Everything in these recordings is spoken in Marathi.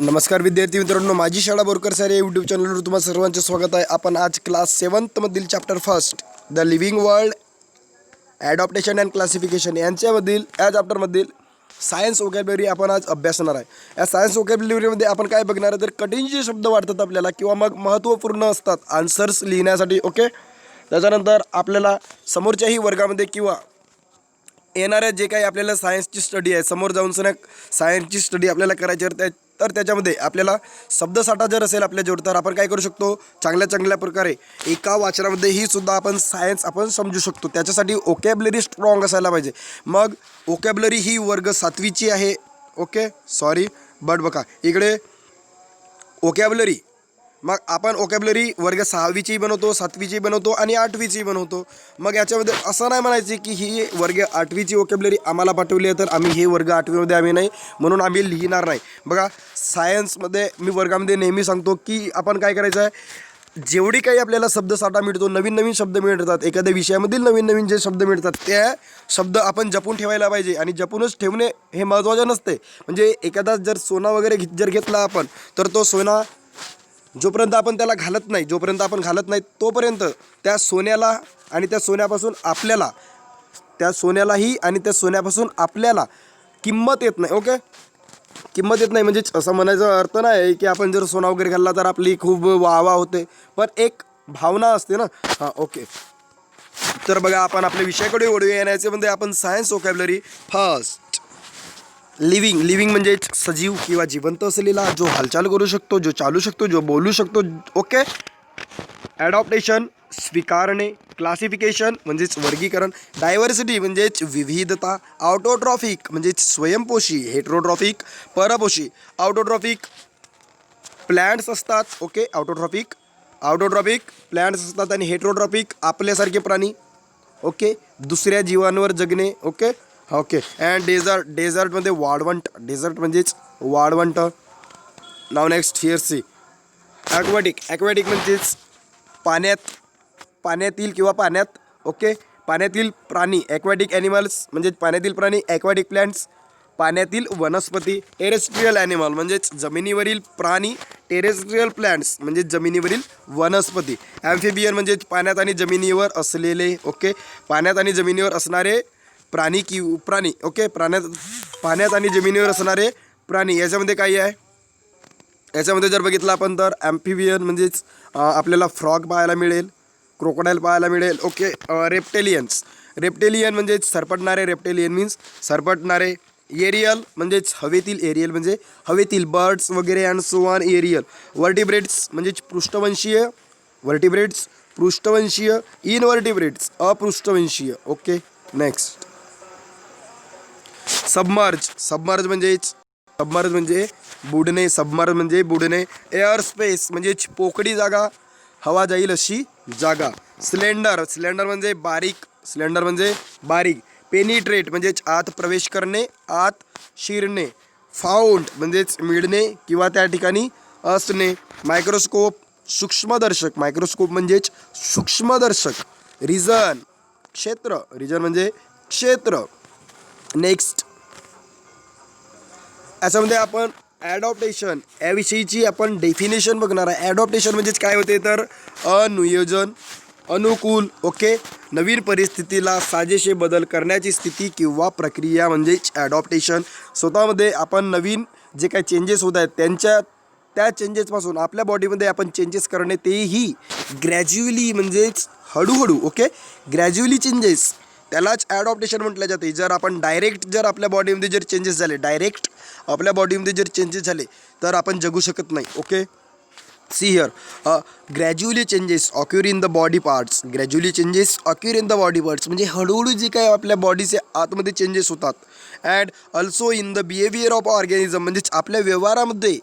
नमस्कार विद्यार्थी मित्रांनो माझी शाळा बोरकर सर या यूट्यूब चॅनलवर तुम्हा सर्वांचे स्वागत आहे. आपण आज class सेवन्थमधील chapter first the living world adaptation and classification यांच्यामधील या चॅप्टरमधील सायन्स ओकॅबलरी आपण आज अभ्यासणार आहे. या सायन्स ओकॅबलरीमध्ये आपण काय बघणार आहे? तर कठीण जे शब्द वाटतात आपल्याला किंवा मग महत्त्वपूर्ण असतात आन्सर्स लिहिण्यासाठी ओके त्याच्यानंतर आपल्याला समोरच्याही वर्गामध्ये किंवा येणाऱ्या जे काही आपल्याला सायन्सची स्टडी आहे समोर जाऊन सण सायन्सची स्टडी आपल्याला करायची आहे त्या तर त्याच्यामध्ये आपल्याला शब्दसाठा जर असेल आपल्याजवळ तर आपण काय करू शकतो? चांगल्या चांगल्या प्रकारे एका वाचनामध्ये ही सुद्धा आपण सायन्स आपण समजू शकतो. त्याच्यासाठी ओकॅबलरी स्ट्रॉंग असायला पाहिजे. मग ओकॅबलरी ही वर्ग सातवीची आहे. ओके सॉरी बट बघा इकडे ओकॅबलरी मग आपण ओकॅबलरी वर्ग सहावीची बनवतो सातवीची बनवतो आणि आठवीची बनवतो. मग याच्यामध्ये असं नाही म्हणायचं की ही वर्ग आठवीची ओकॅबलरी आम्हाला पाठवली आहे तर आम्ही हे वर्ग आठवीमध्ये आम्ही नाही म्हणून आम्ही लिहिणार नाही. बघा सायन्समध्ये मी वर्गामध्ये नेहमी सांगतो की आपण काय करायचं आहे? जेवढी काही आपल्याला शब्दसाठा मिळतो नवीन नवीन शब्द मिळतात एखाद्या विषयामधील नवीन नवीन जे शब्द मिळतात त्या शब्द आपण जपून ठेवायला पाहिजे आणि जपूनच ठेवणे हे महत्त्वाचं नसते. म्हणजे एखादा जर सोना वगैरे घेत जर घेतला आपण तर तो सोना जोपर्यंत आपण त्याला घालत नाही जोपर्यंत आपण घालत नाही तोपर्यंत त्या सोन्याला आणि त्या सोन्यापासून आपल्याला त्या सोन्यालाही आणि त्या सोन्यापासून आपल्याला किंमत येत नाही ओके? किंमत येत नाही म्हणजे असं म्हणायचा अर्थ नाही आहे की आपण जर सोना वगैरे घालला तर आपली खूप वाहवा होते. पण एक भावना असते ना. हां ओके. तर बघा आपण आपल्या विषयाकडे ओढूया येण्याचे म्हणजे आपण science vocabulary first living living म्हणजे सजीव किंवा जिवंत असलेला जो हालचाल करू शकतो जो चालू शकतो जो बोलू शकतो ओके? ॲडॉप्टेशन स्वीकारणे क्लासिफिकेशन म्हणजेच वर्गीकरण डायव्हर्सिटी म्हणजेच विविधता आउटोट्रॉफिक म्हणजेच स्वयंपोषी हेट्रोट्रॉफिक परपोषी आउटोट्रॉफिक प्लॅन्ट्स असतात ओके? आउटोट्रॉफिक आउटोट्रॉफिक प्लॅन्ट्स असतात आणि हेट्रोट्रॉफिक आपल्यासारखे प्राणी ओके? दुसऱ्या जीवांवर जगणे ओके? ओके. अँड डेझर्ट डेझर्टमध्ये वाळवंट डेझर्ट म्हणजेच वाळवंट. Now next here see aquatic aquatic म्हणजेच पाण्यात पाण्यातील किंवा पाण्यात ओके. पाण्यातील प्राणी ॲक्वॅटिक ॲनिमल्स म्हणजे पाण्यातील प्राणी ॲक्वॅटिक प्लॅन्ट्स पाण्यातील वनस्पती टेरेस्ट्रियल ॲनिमल म्हणजेच जमिनीवरील प्राणी टेरेस्ट्रियल प्लॅन्ट्स म्हणजे जमिनीवरील वनस्पती. ॲम्फिबियन म्हणजेच पाण्यात आणि जमिनीवर असलेले ओके. पाण्यात आणि जमिनीवर असणारे प्राणी कि प्राणी ओके प्राण्यात पाण्यात आणि जमिनीवर असणारे प्राणी याच्यामध्ये काय आहे? याच्यामध्ये जर बघितलं आपण तर ॲम्फिबियन म्हणजेच आपल्याला फ्रॉग पाहायला मिळेल क्रोकोडाईल पाहायला मिळेल ओके रेप्टेलियन्स रेप्टेलियन म्हणजेच सरपटणारे रेप्टेलियन मीन्स सरपटणारे एरियल म्हणजेच हवेतील एरियल म्हणजे हवेतील बर्ड्स वगैरे and so on aerial vertebrates म्हणजेच पृष्ठवंशीय वर्टिब्रेट्स पृष्ठवंशीय इनवर्टिब्रेट्स अपृष्ठवंशीय ओके नेक्स्ट सबमर्ज सबमर्ज म्हणजेच सबमर्ज म्हणजे बुडणे सबमर्ज म्हणजे बुडणे. एअर स्पेस म्हणजेच पोकळी जागा हवा जाईल अशी जागा. सिलेंडर सिलेंडर म्हणजे बारीक सिलेंडर म्हणजे बारीक. पेनिट्रेट म्हणजेच आत प्रवेश करणे आत शिरणे. फाउंड म्हणजेच मिळणे किंवा त्या ठिकाणी असणे. मायक्रोस्कोप सूक्ष्मदर्शक. मायक्रोस्कोप म्हणजेच सूक्ष्मदर्शक. रिजन क्षेत्र. रिजन म्हणजे क्षेत्र. नेक्स्ट याच्यामध्ये आपण ॲडॉप्टेशन याविषयीची आपण डेफिनेशन बघणार आहे. ॲडॉप्टेशन म्हणजेच काय होते तर अनुयोजन अनुकूल ओके नवीन परिस्थितीला साजेसे बदल करण्याची स्थिती किंवा प्रक्रिया म्हणजेच ॲडॉप्टेशन स्वतःमध्ये आपण नवीन जे काही चेंजेस होत आहेत त्यांच्या त्या चेंजेसपासून आपल्या बॉडीमध्ये आपण चेंजेस करणे तेही ग्रॅज्युअली म्हणजेच हळूहळू ओके ग्रॅज्युअली चेंजेस त्यालाच ॲडॉप्टेशन म्हटलं जाते. जर आपण डायरेक्ट जर आपल्या बॉडीमध्ये जर चेंजेस झाले डायरेक्ट आपल्या बॉडीमध्ये जर चेंजेस झाले तर आपण जगू शकत नाही. Okay see here gradually changes occur in the body parts gradually changes occur in the body parts म्हणजे हळूहळू जे काय आपल्या बॉडीचे आतमध्ये चेंजेस होतात. And also in the behaviour of organism म्हणजेच आपल्या व्यवहारामध्ये.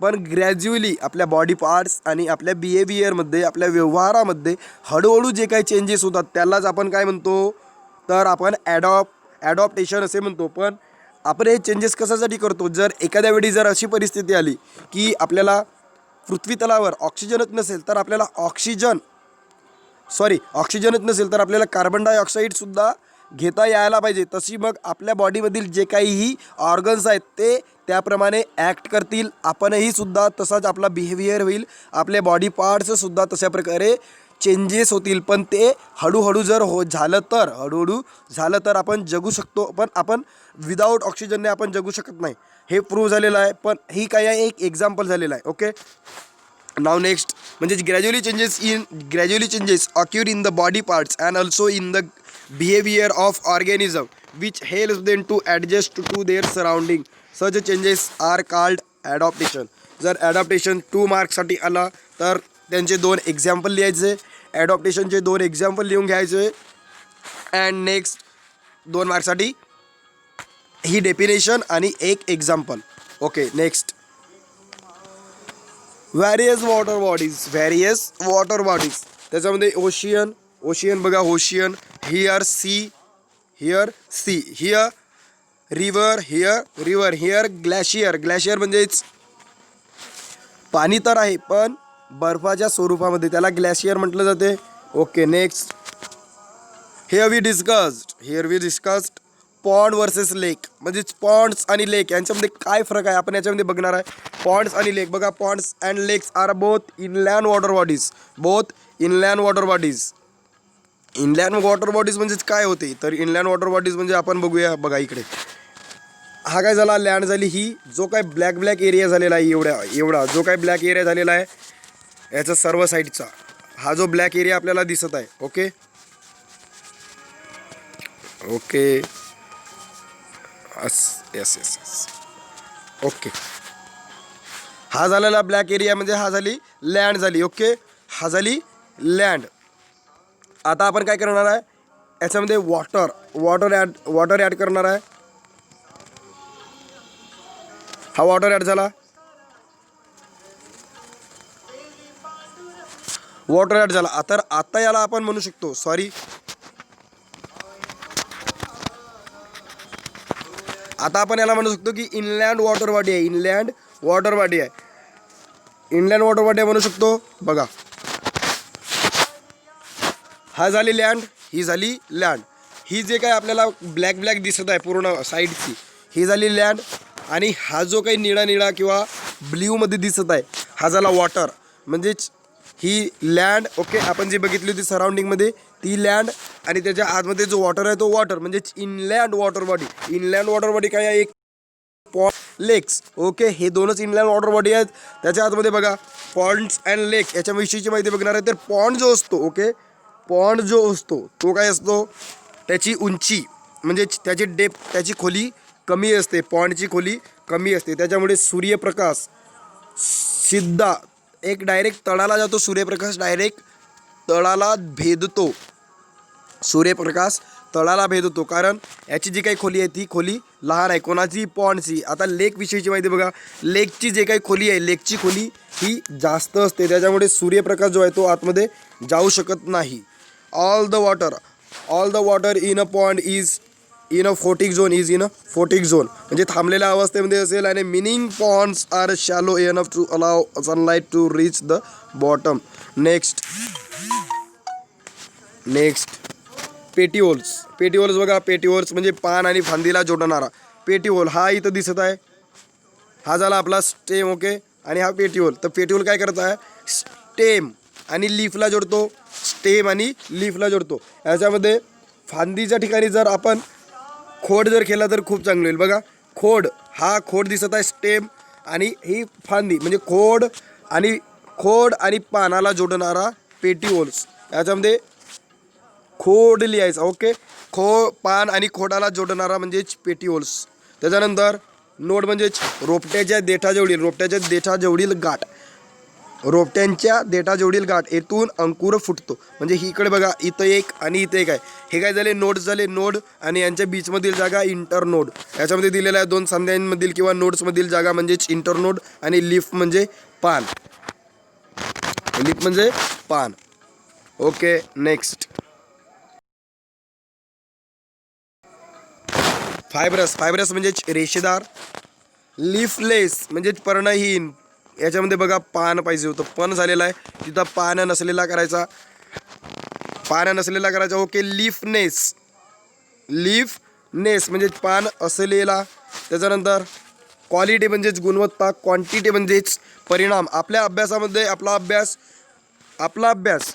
पण ग्रॅज्युअली आपल्या बॉडी पार्ट्स आणि आपल्या बिहेवियरमध्ये आपल्या व्यवहारामध्ये हळूहळू जे काही चेंजेस होतात त्यालाच आपण काय म्हणतो? तर आपण ॲडॉप ॲडॉप्टेशन असे म्हणतो. पण आपण हे चेंजेस कशासाठी करतो? जर एखाद्या वेळी जर अशी परिस्थिती आली की आपल्याला पृथ्वी तलावर ऑक्सिजनच नसेल तर आपल्याला ऑक्सिजन सॉरी ऑक्सिजनच नसेल तर आपल्याला कार्बन डायऑक्साईडसुद्धा घेता यायला पाहिजे. तशी मग आपल्या बॉडीमधील जे काहीही ऑर्गन्स आहेत ते त्याप्रमाणे ॲक्ट करतील. आपणही सुद्धा तसाच आपला बिहेवियर होईल. आपले बॉडी पार्ट्ससुद्धा तशा प्रकारे चेंजेस होतील. पण ते हळूहळू जर हो झालं तर हळूहळू झालं तर आपण जगू शकतो. पण आपण विदाऊट ऑक्सिजनने आपण जगू शकत नाही. हे प्रूव्ह झालेलं आहे. पण ही काय आहे? एक एक्झाम्पल झालेलं आहे. ओके नाव नेक्स्ट म्हणजे gradually changes in gradually changes occur in the body parts and also in the behaviour of organism which help them to adjust to their surrounding such changes are called adaptation जर ॲडॉप्टेशन टू मार्क्ससाठी आला तर त्यांचे दोन एक्झाम्पल लिहायचे. ॲडॉप्टेशनचे दोन एक्झाम्पल लिहून घ्यायचे. अँड नेक्स्ट दोन मार्कसाठी ही डेफिनेशन आणि एक example okay next various water bodies various water bodies त्याच्यामध्ये ओशियन ओशियन बघा ocean here see here see here river here river here glacier glacier म्हणजेच पाणी तर आहे पण बर्फाच्या स्वरूपामध्ये. त्याला ग्लॅशियर म्हटलं जाते. Okay next here we discussed here we discussed pond versus lake म्हणजेच पॉन्ड्स आणि लेक यांच्यामध्ये काय फरक आहे? आपण याच्यामध्ये बघणार आहे. पॉन्ड्स आणि लेक बघा ponds and lakes are both inland water bodies both inland water bodies inland water bodies म्हणजेच काय होते? तर इनलँड वॉटर बॉडीज म्हणजे आपण बघूया. बघा इकडे. हा काय झाला? लँड झाली ही. जो काय ब्लॅक ब्लॅक एरिया झालेला आहे एवढ्या एवढा. जो काय ब्लॅक एरिया झालेला आहे याचा सर्व साईडचा. हा जो ब्लॅक एरिया आपल्याला दिसत आहे ओके ओके अस यस येस यस ओके हा झालेला ब्लॅक एरिया म्हणजे हा झाली लँड झाली ओके हा झाली लँड आता आपण काय करणार आहे? याच्यामध्ये water water add water add करणार आहे. हा वॉटर ॲड झाला. वॉटर ॲड झाला. तर आता याला आपण म्हणू शकतो सॉरी आता आपण याला म्हणू शकतो की इनलँड वॉटर बॉडी आहे. इनलँड वॉटर बॉडी आहे. इनलँड वॉटर बॉडी म्हणू शकतो बघा. हा झाली लँड ही झाली लँड ही जे काय आपल्याला ब्लॅक ब्लॅक दिसत आहे पूर्ण साईडची ही झाली लँड आणि हा जो काही निळा निळा किंवा ब्ल्यूमध्ये दिसत आहे हा झाला वॉटर म्हणजेच ही लँड ओके आपण जी बघितली होती सराउंडिंगमध्ये ती लँड आणि त्याच्या आतमध्ये जो वॉटर आहे तो वॉटर म्हणजेच inland water body inland water body काय आहे? एक पॉ लेक्स ओके हे दोनच इनलँड वॉटर बॉडी आहेत. त्याच्या आतमध्ये बघा पॉन्ड्स अँड लेक याच्याविषयीची माहिती बघणार आहे. तर पॉन्ड जो असतो ओके पॉन्ड जो असतो तो काय असतो? त्याची उंची म्हणजे त्याची डेप त्याची खोली कमी असते. पॉन्डची खोली कमी असते. त्याच्यामुळे सूर्यप्रकाश सिद्धा एक डायरेक्ट तळाला जातो सूर्यप्रकाश डायरेक्ट तळाला भेदतो. सूर्यप्रकाश तळाला भेदतो. कारण याची जी काही खोली आहे ती खोली लहान आहे. कोणाची पॉन्डची आता लेकविषयीची माहिती बघा. लेकची जे काही खोली आहे लेकची खोली ही जास्त असते. त्याच्यामुळे सूर्यप्रकाश जो आहे तो आतमध्ये जाऊ शकत नाही. All the water all the water in a pond is in a photic zone is in a photic zone म्हणजे थांबलेल्या अवस्थेमध्ये असेल आणि meaning ponds are shallow enough to allow sunlight to reach the bottom next next potholes potholes बघा पेटीहोल्स म्हणजे पान आणि फांदीला जोडणारा. पेटीहोल हा इथं दिसत आहे. हा झाला आपला स्टेम ओके आणि हा पेटीहोल तर पेटीहोल काय करत आहे? स्टेम आणि लीफला जोडतो. स्टेम आणि लीफला जोडतो. याच्यामध्ये फांदीच्या ठिकाणी जर आपण खोड जर केला तर खूप चांगलं होईल. बघा खोड हा खोड दिसत आहे स्टेम आणि ही फांदी म्हणजे खोड आणि खोड आणि पानाला जोडणारा पेटीओल्स. याच्यामध्ये खोड लिहायचा ओके? खो पान आणि खोडाला जोडणारा म्हणजेच पेटीओल्स. त्याच्यानंतर नोड म्हणजेच रोपट्याच्या देठाजवळील रोपट्याच्या देठाजवळील गाठ. रोपट्यांच्या देठाजवळील गाठ येथून अंकुर फुटतो. म्हणजे ही इकडे बघा इथं एक आणि इथं एक आहे. हे काय झाले? नोड्स झाले. नोड आणि यांच्या बीचमधील जागा इंटर नोड याच्यामध्ये दिलेल्या आहे दोन सांध्यांमधील किंवा नोड्समधील जागा म्हणजेच इंटर नोड आणि लिफ म्हणजे पान. लिफ म्हणजे पान. Okay next. फायब्रस. फायब्रस म्हणजेच रेषेदार. लिफलेस म्हणजेच पर्णहीन. याच्यामध्ये बघा पान पाहिजे होतं. पण झालेला आहे. तिथं पान नसलेला करायचा. पान नसलेला करायचा. ओके लिफनेस. नेस म्हणजे पान असलेला. त्याच्यानंतर क्वालिटी म्हणजेच गुणवत्ता क्वांटिटी म्हणजेच परिणाम. आपल्या अभ्यासामध्ये आपला अभ्यास आपला अभ्यास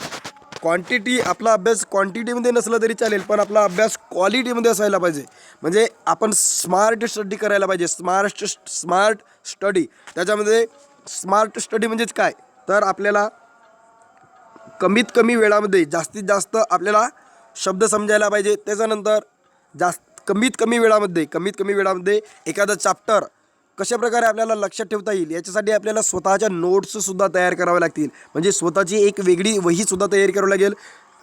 क्वांटिटी आपला अभ्यास क्वांटिटीमध्ये नसला तरी चालेल पण आपला अभ्यास क्वालिटीमध्ये असायला पाहिजे. म्हणजे आपण स्मार्ट स्टडी करायला पाहिजे. स्मार्ट स्मार्ट स्टडी त्याच्यामध्ये स्मार्ट स्टडी म्हणजेच काय? तर आपल्याला कमीत कमी वेळामध्ये जास्तीत जास्त आपल्याला शब्द समजायला पाहिजे. त्याच्यानंतर जास्त कमीत कमी वेळामध्ये कमीत कमी वेळामध्ये एखादं चॅप्टर कशा प्रकारे आपल्याला लक्षात ठेवता येईल? याच्यासाठी आपल्याला स्वतःच्या नोट्ससुद्धा तयार कराव्या लागतील. म्हणजे स्वतःची एक वेगळी वहीसुद्धा तयार करावी लागेल.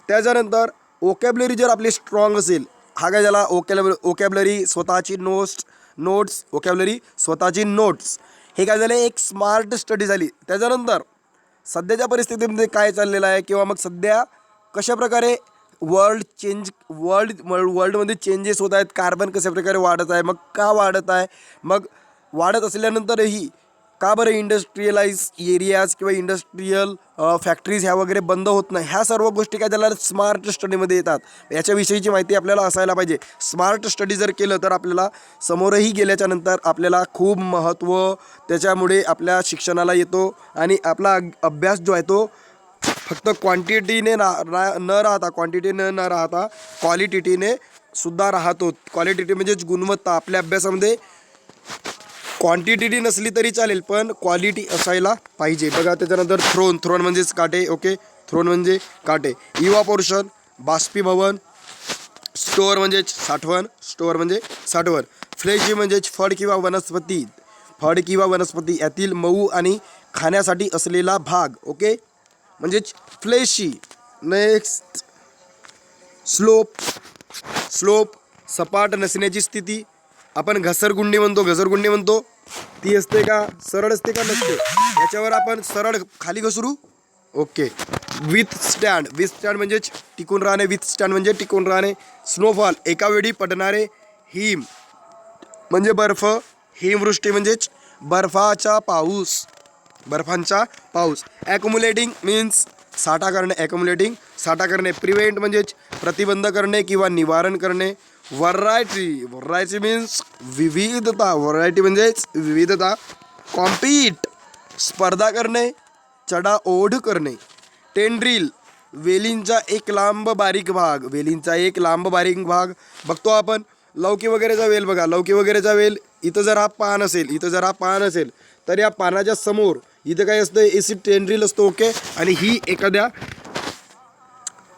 त्याच्यानंतर ओकॅबलरी जर आपली स्ट्रॉंग असेल हा काय झाला? ओकॅब ओकॅबलरी स्वतःची नोट्स नोट्स ओकॅबलरी स्वतःची नोट्स हे काय झालं एक स्मार्ट स्टडी झाली. त्याच्यानंतर सध्याच्या परिस्थितीमध्ये काय चाललेलं आहे किंवा मग सध्या कशा प्रकारे वर्ल्ड चेंज वर्ल्ड वर्ल्डमध्ये चेंजेस होत आहेत कार्बन कशा प्रकारे वाढत आहे मग का वाढत आहे? मग वाढत असल्यानंतरही का बरं इंडस्ट्रीयलाइज एरियाज किंवा इंडस्ट्रियल फॅक्टरीज ह्या वगैरे बंद होत नाही? ह्या सर्व गोष्टी काय त्याला स्मार्ट स्टडीमध्ये येतात. याच्याविषयीची माहिती आपल्याला असायला पाहिजे. स्मार्ट स्टडी जर केलं तर आपल्याला समोरही गेल्याच्यानंतर आपल्याला खूप महत्त्व त्याच्यामुळे आपल्या शिक्षणाला येतो आणि आपला अभ्यास जो आहे तो फक्त क्वांटिटीने ना रा न राहता क्वांटिटीने न राहता क्वालिटीने सुद्धा राहतो. क्वालिटी म्हणजेच गुणवत्ता. आपल्या अभ्यासामध्ये क्वांटिटी नसली तरी चालेल पण क्वालिटी असायला पाहिजे. बघा त्याच्यानंतर थ्रोन थ्रोन म्हणजेच काटे ओके थ्रोन म्हणजे काटे. युवा पोर्शन बाष्पीभवन स्टोअर म्हणजेच साठवण स्टोअर म्हणजे साठवण. फ्लेशी म्हणजेच म्हणजे फळ किंवा वनस्पती. फळ किंवा वनस्पती यातील मऊ आणि खाण्यासाठी असलेला भाग ओके म्हणजेच फ्लेशी नेक्स्ट स्लोप स्लोप सपाट नसण्याची स्थिती. आपण घसरगुंडी म्हणतो घसरगुंडी म्हणतो. ती असते का? सरळ असते का नसते? याच्यावर आपण सरळ खाली घसरू. Okay. Withstand withstand म्हणजेच टिकून राहणे. विथ स्टँड म्हणजे टिकून राहणे. स्नोफॉल एका वेळी पडणारे हिम. म्हणजे बर्फ. हिमवृष्टी म्हणजेच बर्फाचा पाऊस. बर्फांचा पाऊस. ॲक्युमुलेटिंग मीन्स साठा करणे. ॲक्युमुलेटिंग साठा करणे. प्रिव्हेंट म्हणजेच प्रतिबंध करणे किंवा निवारण करणे. व्हरायटी व्हरायटी मीन्स विविधता. व्हरायटी म्हणजेच विविधता. कॉम्पीट स्पर्धा करणे. चढाओढ करणे. टेंड्रिल वेलींचा एक लांब बारीक भाग. वेलींचा एक लांब बारीक भाग. बघतो आपण. लौकी वगैरेचा वेल बघा. लौकी वगैरेचा वेल इथं जर हा पान असेल. इथं जर हा पान असेल. तर या पानाच्या समोर इथं काय असतं एसी टेंड्रिल असतो ओके आणि ही एखाद्या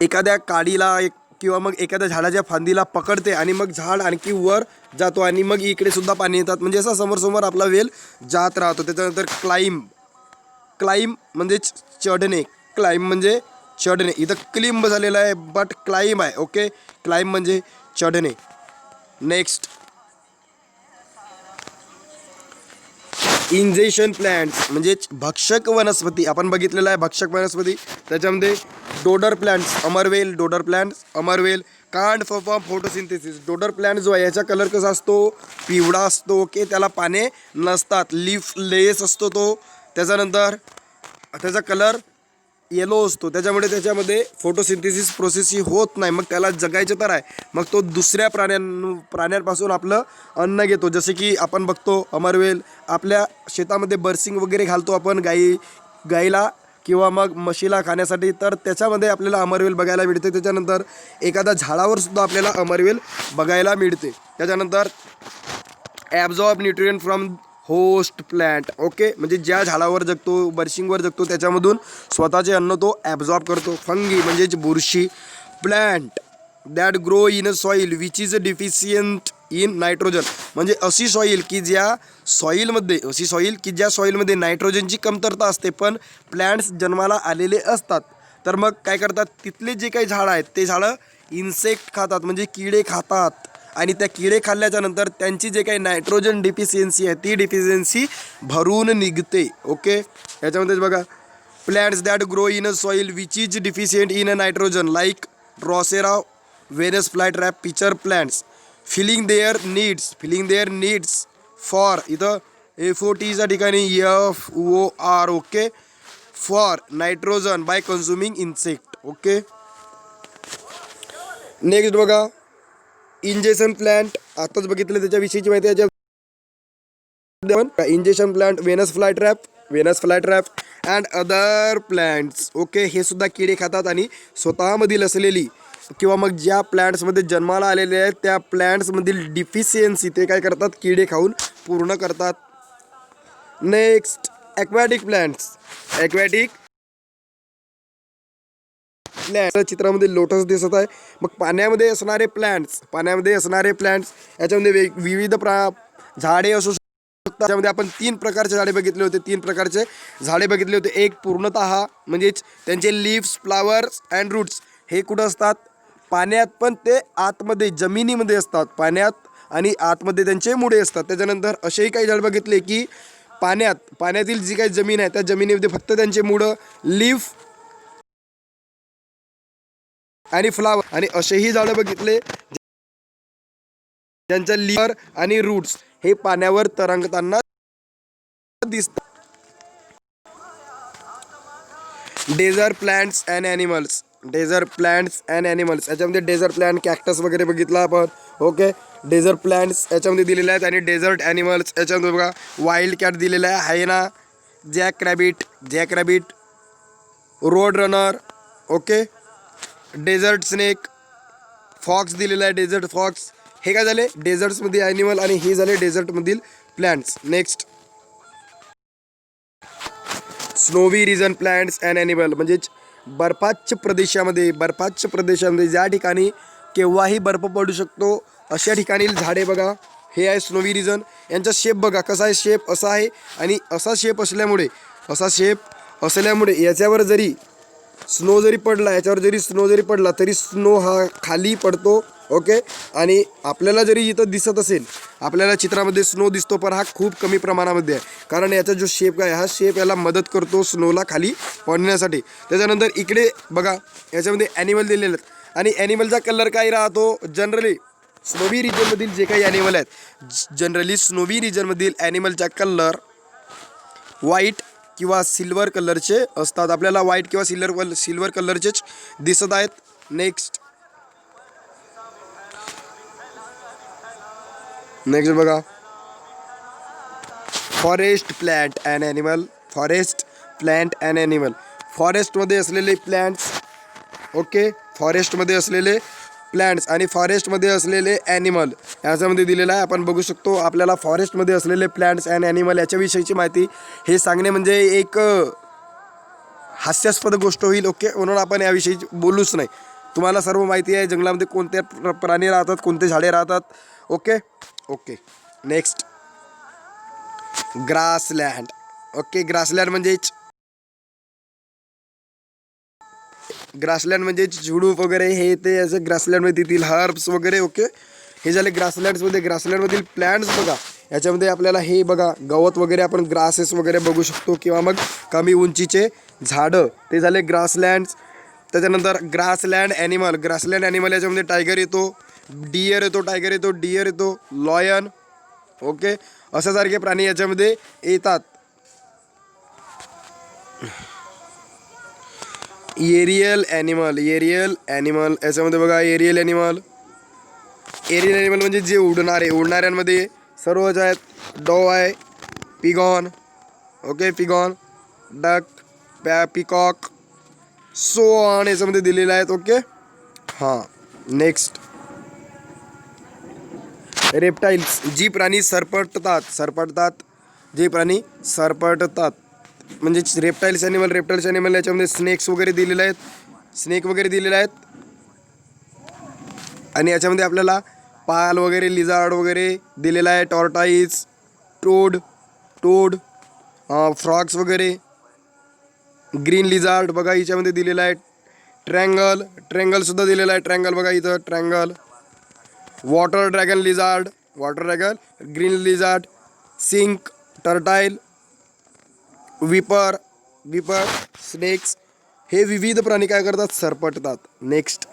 एखाद्या काडीला एक किंवा मग एखाद्या झाडाच्या फांदीला पकडते आणि मग झाड आणखी वर जातो आणि मग इकडे सुद्धा पाणी येतात. म्हणजे असा समोर समोर आपला वेल जात राहतो. त्याच्यानंतर क्लाइंब क्लाइंब म्हणजे चढणे. क्लाइंब म्हणजे चढणे. इथं क्लिंब झालेलं आहे बट क्लाइंब आहे. ओके क्लाइंब म्हणजे चढणे. नेक्स्ट इंजेशन प्लॅन्ट्स म्हणजेच भक्षक वनस्पती आपण बघितलेलं आहे भक्षक वनस्पती. त्याच्यामध्ये डोडर प्लॅन्ट्स अमरवेल डोडर प्लॅन्ट्स अमरवेल कांड फॉर्म फोटोसिंथेसिस डोडर प्लॅन्ट जो आहे याचा कलर कसा असतो? पिवळा असतो ओके? त्याला पाने नसतात. लीफ लेस असतो तो. त्याच्यानंतर त्याचा कलर येलो असतो. त्याच्यामुळे त्याच्यामध्ये फोटोसिंथेसिस प्रोसेस ही होत नाही. मग त्याला जगायचं तर आहे. मग तो दुसऱ्या प्राण्यां प्राण्यांपासून आपलं अन्न घेतो. जसे की आपण बघतो अमरवेल आपल्या शेतामध्ये बर्सिंग वगैरे घालतो आपण गाई गाईला किंवा मग म्हशीला खाण्यासाठी. तर त्याच्यामध्ये आपल्याला अमरवेल बघायला मिळते. त्याच्यानंतर एखाद्या झाडावर सुद्धा आपल्याला अमरवेल बघायला मिळते. त्याच्यानंतर absorb nutrient from host plant. Okay? म्हणजे ज्या झाडावर जगतो बर्शिंगवर जगतो त्याच्यामधून स्वतःचे अन्न तो ॲब्झॉर्ब करतो. फंगी म्हणजेच बुरशी. Plant that grow in a soil which is a deficient in nitrogen म्हणजे अशी सॉईल की ज्या सॉईलमध्ये अशी सॉईल की ज्या सॉईलमध्ये नायट्रोजनची कमतरता असते पण प्लॅन्ट्स जन्माला आलेले असतात. तर मग काय करतात? तिथले जे काही झाडं आहेत ते झाडं इन्सेक्ट खातात म्हणजे किडे खातात. आणि त्या किडे खाल्ल्याच्या नंतर त्यांची जे काही नायट्रोजन डिफिशियन्सी आहे ती डिफिशियन्सी भरून निघते ओके याच्यामध्ये बघा plants that grow in a soil which is deficient in a nitrogen like Drosera Venus fly trap pitcher plants filling their needs filling their needs for इथं एफ ओ टीच्या ठिकाणी F O R okay for nitrogen by consuming insect okay next बघा इंजेक्शन प्लांट आताच बघितलं त्याच्याविषयीची माहिती याच्या injection plant Venus fly trap Venus fly trap and other plants okay हे सुद्धा किडे खातात आणि स्वतःमधील असलेली किंवा मग ज्या प्लांट्समध्ये जन्माला आलेले आहेत त्या प्लांट्समधील डिफिशियन्सी ते काय करतात? किडे खाऊन पूर्ण करतात. Next aquatic plants aquatic plant चित्रामध्ये लोटस दिसत आहे. मग पाण्यामध्ये असणारे प्लॅन्ट्स पाण्यामध्ये असणारे प्लॅन्ट्स याच्यामध्ये वेग विविध प्रा झाडे असू शकतात. त्याच्यामध्ये आपण तीन प्रकारचे झाडे बघितले होते. तीन प्रकारचे झाडे बघितले होते. एक पूर्णतः म्हणजेच त्यांचे लिव्स फ्लावर्स अँड रूट्स हे कुठं असतात? पाण्यात पण ते आतमध्ये जमिनीमध्ये असतात. पाण्यात आणि आतमध्ये त्यांचे मुळे असतात. त्याच्यानंतर असेही काही झाड बघितले की पाण्यात पाण्यातील जी काही जमीन आहे त्या जमिनीमध्ये फक्त त्यांचे मुळं लीफ आणि फ्लावर. आणि असेही झाडं बघितले ज्यांच्या लिव्हर आणि रूट्स हे पाण्यावर तरंगताना दिसतात. Desert plants and animals. Desert plants and animals. याच्यामध्ये डेझर्ट प्लांट कॅक्टस वगैरे बघितला आपण. ओके? डेझर प्लांट्स याच्यामध्ये दिलेले आहेत आणि डेझर्ट ॲनिमल्स याच्यामध्ये बघा वाईल्ड कॅट दिलेला आहे. Hyena jack rabbit jack rabbit road runner. Okay? Desert snake fox दिलेला आहे डेझर्ट फॉक्स. हे काय झाले? डेझर्ट्समध्ये ॲनिमल आणि हे झाले डेझर्टमधील plants next snowy region plants and animal म्हणजेच बर्फाच्च प्रदेशामध्ये बर्फाच्छ प्रदेशामध्ये ज्या ठिकाणी केव्हाही बर्फ पडू शकतो अशा ठिकाणी झाडे बघा. हे आहे स्नोवी रिजन यांचा शेप बघा. कसा आहे शेप असा आहे. आणि असा शेप असल्यामुळे असा शेप असल्यामुळे याच्यावर जरी स्नो जरी पडला याच्यावर जरी स्नो जरी पडला तरी स्नो हा खाली पडतो ओके? आणि आपल्याला जरी इथं दिसत असेल आपल्याला चित्रामध्ये स्नो दिसतो पण हा खूप कमी प्रमाणामध्ये आहे. कारण याचा जो शेप आहे हा शेप याला मदत करतो स्नोला खाली पडण्यासाठी. त्याच्यानंतर इकडे बघा याच्यामध्ये ॲनिमल दिलेले आहेत. आणि ॲनिमलचा कलर काय राहतो? जनरली स्नोवी रिजनमधील जे काही ॲनिमल आहेत जनरली स्नोवी रिजनमधील ॲनिमलचा कलर व्हाईट किंवा सिल्वर कलरचे असतात. आपल्याला व्हाईट किंवा सिल्वर कल सिल्वर कलरचेच दिसत आहेत. नेक्स्ट नेक्स्ट बघा. Forest plant and animal forest plant and animal फॉरेस्टमध्ये असलेले प्लॅन्ट्स ओके फॉरेस्टमध्ये असलेले प्लॅन्ट्स आणि फॉरेस्टमध्ये असलेले ॲनिमल याच्यामध्ये दिलेलं आहे. आपण बघू शकतो आपल्याला फॉरेस्टमध्ये असलेले प्लॅन्ट्स अँड ॲनिमल याच्याविषयीची माहिती हे सांगणे म्हणजे एक हास्यास्पद गोष्ट होईल ओके? म्हणून आपण याविषयी बोलूच नाही. तुम्हाला सर्व माहिती आहे जंगलामध्ये कोणते प्र प्राणी राहतात कोणते झाडे राहतात okay? Okay next grassland okay grassland म्हणजेच ग्रासलँड म्हणजे झुडूप वगैरे हे ते असं ग्रासलँडमध्ये येतील हर्ब्स वगैरे ओके हे झाले ग्रासलँड्समध्ये ग्रासलँडमधील प्लॅन्ट्स बघा. याच्यामध्ये आपल्याला हे बघा गवत वगैरे आपण ग्रासेस वगैरे बघू शकतो किंवा मग कमी उंचीचे झाडं. ते झाले ग्रासलँड्स त्याच्यानंतर ग्रासलँड ॲनिमल ग्रासलँड ॲनिमल याच्यामध्ये टायगर येतो डिअर येतो टायगर येतो डिअर येतो लॉयन ओके अशासारखे प्राणी याच्यामध्ये येतात. Aerial animal aerial animal. याच्यामध्ये बघा एरियल ॲनिमल. एरियल ॲनिमल म्हणजे जे उडणारे उडणाऱ्यांमध्ये सर्वच आहेत. डॉ आहे पिगॉन. Okay pigeon. डक पॅ पिकॉक. सो ऑन याच्यामध्ये दिलेलं आहेत ओके. हां नेक्स्ट. रेप्टाईल्स जी प्राणी सरपटतात सरपटतात. जे प्राणी सरपटतात. म्हणजे रेप्टाईल्स ॲनिमल रेप्टाईल्स ॲनिमल याच्यामध्ये स्नेक्स वगैरे दिलेले आहेत. स्नेक वगैरे दिलेले आहेत. आणि याच्यामध्ये आपल्याला पाल वगैरे लिझार्ड वगैरे दिलेला आहे. टॉर्टाईज टोड टोड फ्रॉक्स वगैरे. ग्रीन लिझार्ड बघा हिच्यामध्ये दिलेला आहे. ट्रँगल ट्रँगलसुद्धा दिलेला आहे. ट्रँगल बघा इथं triangle water dragon lizard water dragon green lizard skink turtle viper viper snakes हे विविध प्राणी काय करतात? सरपटतात. Next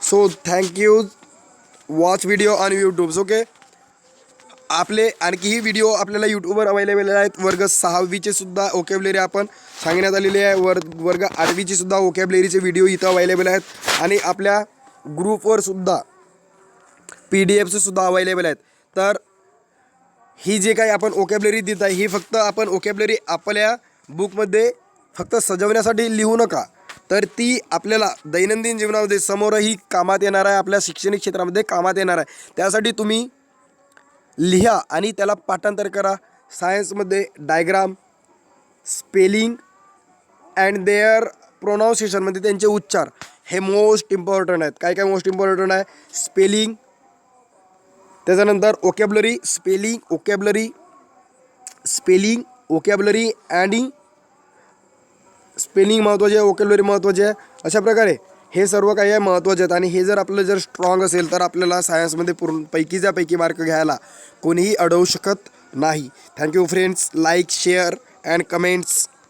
so thank you watch video on YouTubes okay आपले आणखीही व्हिडिओ आपल्याला यूट्यूबवर अवेलेबल आहेत. वर्ग सहावीचे सुद्धा ओकेबलेरी आपण सांगण्यात आलेले आहे. वर वर्ग आठवीची सुद्धा ओकेबलेरीचे व्हिडिओ इथं अवेलेबल आहेत. आणि आपल्या ग्रुपवर सुद्धा पी डी एफचे सुद्धा अवेलेबल आहेत. तर ही जे काही आपण ओकॅबलरी देत आहे ही फक्त आपण ओकॅबलरी आपल्या बुकमध्ये फक्त सजवण्यासाठी लिहू नका. तर ती आपल्याला दैनंदिन जीवनामध्ये समोरही कामात येणार आहे आपल्या शैक्षणिक क्षेत्रामध्ये कामात येणार आहे. त्यासाठी तुम्ही लिहा आणि त्याला पाठांतर करा. सायन्समध्ये डायग्राम स्पेलिंग अँड देअर प्रोनाऊन्सिएशनमध्ये त्यांचे उच्चार हे मोस्ट इम्पॉर्टंट आहेत. काय काय मोस्ट इम्पॉर्टंट आहे? स्पेलिंग त्याच्यानंतर vocabulary spelling vocabulary spelling vocabulary and spelling महत्त्वाचे आहे ओकॅबलरी महत्त्वाचे आहे. अशा प्रकारे हे सर्व काही आहे महत्त्वाचे आहेत. आणि हे जर आपलं जर स्ट्रॉंग असेल तर आपल्याला सायन्समध्ये पूर्ण पैकीच्यापैकी मार्क घ्यायला कोणीही अडवू शकत नाही. Thank you friends like share and comments